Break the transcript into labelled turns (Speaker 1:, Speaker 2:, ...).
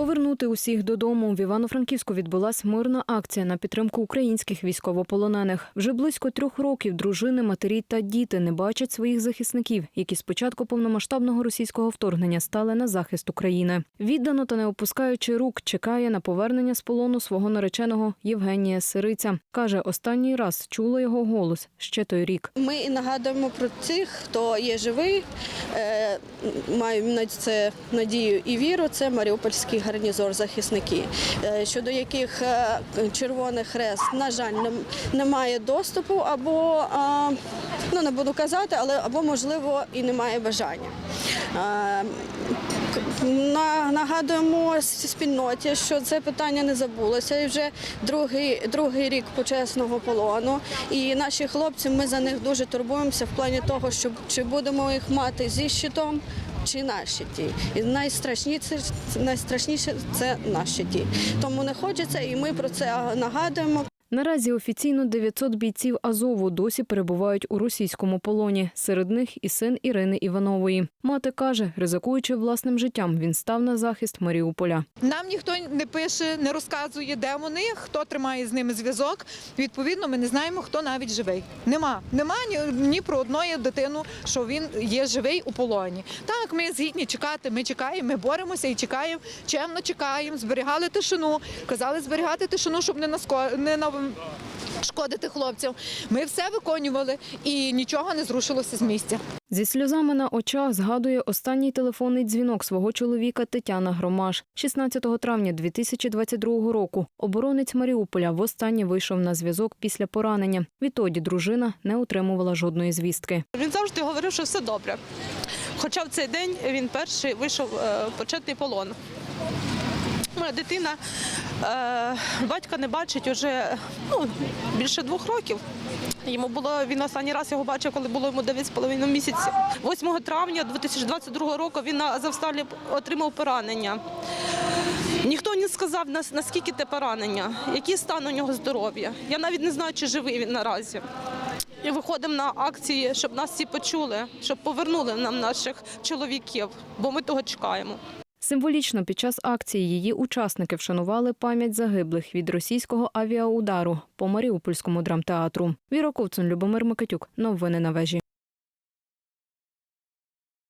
Speaker 1: Повернути усіх додому в Івано-Франківську відбулась мирна акція на підтримку українських військовополонених. Вже близько трьох років дружини, матері та діти не бачать своїх захисників, які з початку повномасштабного російського вторгнення стали на захист України. Віддано та не опускаючи рук, чекає на повернення з полону свого нареченого Євгенія Сириця. каже, останній раз чула його голос ще той рік.
Speaker 2: Ми нагадуємо про тих, хто є живий. Е, на це надію і віру. Це Маріупольський гарнізор захисники, е, щодо яких е, Червоний Хрест, на жаль, не- не має доступу, або ну не буду казати, але або можливо і немає бажання. Е, Нагадуємо спільноті, що це питання не забулося. І вже другий, другий рік почесного полону. І наші хлопці, ми за них дуже турбуємося в плані того, що чи будемо їх мати зі щитом. Чи наші щиті. І найстрашніше, найстрашніше це наші щиті. Тому не хочеться, і ми про це нагадуємо.
Speaker 1: Наразі офіційно 900 бійців Азову досі перебувають у російському полоні. Серед них і син Ірини Іванової. Мати каже, ризикуючи власним життям, він став на захист Маріуполя.
Speaker 3: Нам ніхто не пише, не розказує, де вони, хто тримає з ними зв'язок. Відповідно, ми не знаємо, хто навіть живий. Нема. Нема ні, ні про одної дитину, що він є живий у полоні. Так, ми згідні чекати. Ми чекаємо, ми боремося і чекаємо, чемно чекаємо, зберігали тишину, казали зберігати тишину, щоб не наско... не на шкодити хлопцям. Ми все виконували і нічого не зрушилося з місця.
Speaker 1: Зі сльозами на очах згадує останній телефонний дзвінок свого чоловіка Тетяна Громаш. 16 травня 2022 року оборонець Маріуполя востаннє вийшов на зв'язок після поранення. Відтоді дружина не отримувала жодної звістки.
Speaker 4: Він завжди говорив, що все добре. Хоча в цей день він перший вийшов е, почетний полон. Моя дитина батька не бачить уже ну, більше двох років. Йому було він останній раз його бачив, коли було йому 9,5 місяців. 8 травня 2022 року він на Азовсталі отримав поранення. Ніхто не сказав нас- наскільки те поранення, який стан у нього здоров'я. Я навіть не знаю, чи живий він наразі. І виходимо на акції, щоб нас всі почули, щоб повернули нам наших чоловіків, бо ми того чекаємо.
Speaker 1: Символічно під час акції її учасники вшанували пам'ять загиблих від російського авіаудару по Маріупольському драмтеатру. Віра Ковцун, Любомир Микитюк. Новини на вежі.